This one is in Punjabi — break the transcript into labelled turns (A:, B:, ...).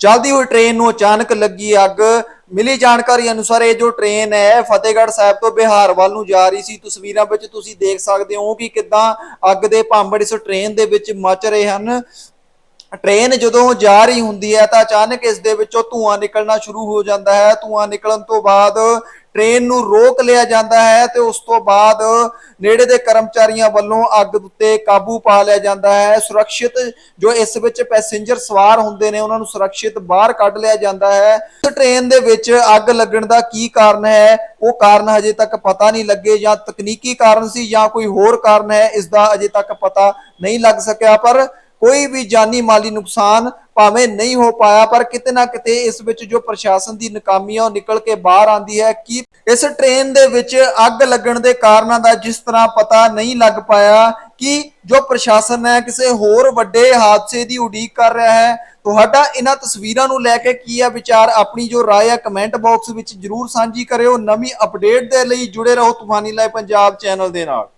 A: ਚਲਦੀ ਹੋਈ ਟ੍ਰੇਨ ਨੂੰ ਅਚਾਨਕ ਲੱਗੀ ਅੱਗ। ਮਿਲੀ ਜਾਣਕਾਰੀ ਅਨੁਸਾਰ ਇਹ ਜੋ ਟ੍ਰੇਨ ਹੈ ਫਤਿਹਗੜ੍ਹ ਸਾਹਿਬ ਤੋਂ ਬਿਹਾਰ ਵੱਲ ਨੂੰ ਜਾ ਰਹੀ ਸੀ। ਤਸਵੀਰਾਂ ਵਿੱਚ ਤੁਸੀਂ ਦੇਖ ਸਕਦੇ ਹੋ ਕਿ ਕਿੱਦਾਂ ਅੱਗ ਦੇ ਭਾਂਬੜ ਇਸ ਟ੍ਰੇਨ ਦੇ ਵਿੱਚ ਮਚ ਰਹੇ ਹਨ। ਟ੍ਰੇਨ ਜਦੋਂ ਜਾ ਰਹੀ ਹੁੰਦੀ ਹੈ ਤਾਂ ਅਚਾਨਕ ਇਸ ਦੇ ਵਿੱਚੋਂ ਧੂਆਂ ਨਿਕਲਣਾ ਸ਼ੁਰੂ ਹੋ ਜਾਂਦਾ ਹੈ। ਧੂਆਂ ਨਿਕਲਣ ਤੋਂ ਬਾਅਦ ਟ੍ਰੇਨ ਨੂੰ ਰੋਕ ਲਿਆ ਜਾਂਦਾ ਹੈ ਤੇ ਉਸ ਤੋਂ ਬਾਅਦ ਨੇੜੇ ਦੇ ਕਰਮਚਾਰੀਆਂ ਵੱਲੋਂ ਅੱਗ ਉੱਤੇ ਕਾਬੂ ਪਾ ਲਿਆ ਜਾਂਦਾ ਹੈ। ਸੁਰੱਖਿਅਤ ਜੋ ਇਸ ਵਿੱਚ ਪੈਸੇਂਜਰ ਸਵਾਰ ਹੁੰਦੇ ਨੇ, ਉਹਨਾਂ ਨੂੰ ਸੁਰੱਖਿਅਤ ਬਾਹਰ ਕੱਢ ਲਿਆ ਜਾਂਦਾ ਹੈ। ਇਸ ਟ੍ਰੇਨ ਦੇ ਵਿੱਚ ਅੱਗ ਲੱਗਣ ਦਾ ਕੀ ਕਾਰਨ ਹੈ? ਉਹ ਕਾਰਨ ਹਜੇ ਤੱਕ ਪਤਾ ਨਹੀਂ ਲੱਗੇ ਜਾਂ ਤਕਨੀਕੀ ਕਾਰਨ ਸੀ ਜਾਂ ਕੋਈ ਹੋਰ ਕਾਰਨ ਹੈ, ਇਸ ਦਾ ਅਜੇ ਤੱਕ ਪਤਾ ਨਹੀਂ ਲੱਗ ਸਕਿਆ, ਪਰ ਕੋਈ ਵੀ ਜਾਨੀ ਮਾਲੀ ਨੁਕਸਾਨ ਭਾਵੇਂ ਨਹੀਂ ਹੋ ਪਾਇਆ, ਪਰ ਕਿਤੇ ਨਾ ਕਿਤੇ ਇਸ ਵਿੱਚ ਜੋ ਪ੍ਰਸ਼ਾਸਨ ਦੀ ਨਾਕਾਮੀ ਆ, ਉਹ ਨਿਕਲ ਕੇ ਬਾਹਰ ਆਂਦੀ ਹੈ ਕਿ ਇਸ ਟ੍ਰੇਨ ਦੇ ਵਿੱਚ ਅੱਗ ਲੱਗਣ ਦੇ ਕਾਰਨਾਂ ਦਾ ਜਿਸ ਤਰ੍ਹਾਂ ਪਤਾ ਨਹੀਂ ਲੱਗ ਪਾਇਆ, ਕਿ ਜੋ ਪ੍ਰਸ਼ਾਸਨ ਹੈ ਕਿਸੇ ਹੋਰ ਵੱਡੇ ਹਾਦਸੇ ਦੀ ਉਡੀਕ ਕਰ ਰਿਹਾ ਹੈ। ਤੁਹਾਡਾ ਇਹਨਾਂ ਤਸਵੀਰਾਂ ਨੂੰ ਲੈ ਕੇ ਕੀ ਹੈ ਵਿਚਾਰ? ਆਪਣੀ ਜੋ ਰਾਏ ਹੈ ਕਮੈਂਟ ਬਾਕਸ ਵਿੱਚ ਜਰੂਰ ਸਾਂਝੀ ਕਰਿਓ। ਨਵੀਂ ਅਪਡੇਟ ਦੇ ਲਈ ਜੁੜੇ ਰਹੋ ਤੂਫਾਨੀ ਲਾਈਵ ਪੰਜਾਬ ਚੈਨਲ ਦੇ ਨਾਲ।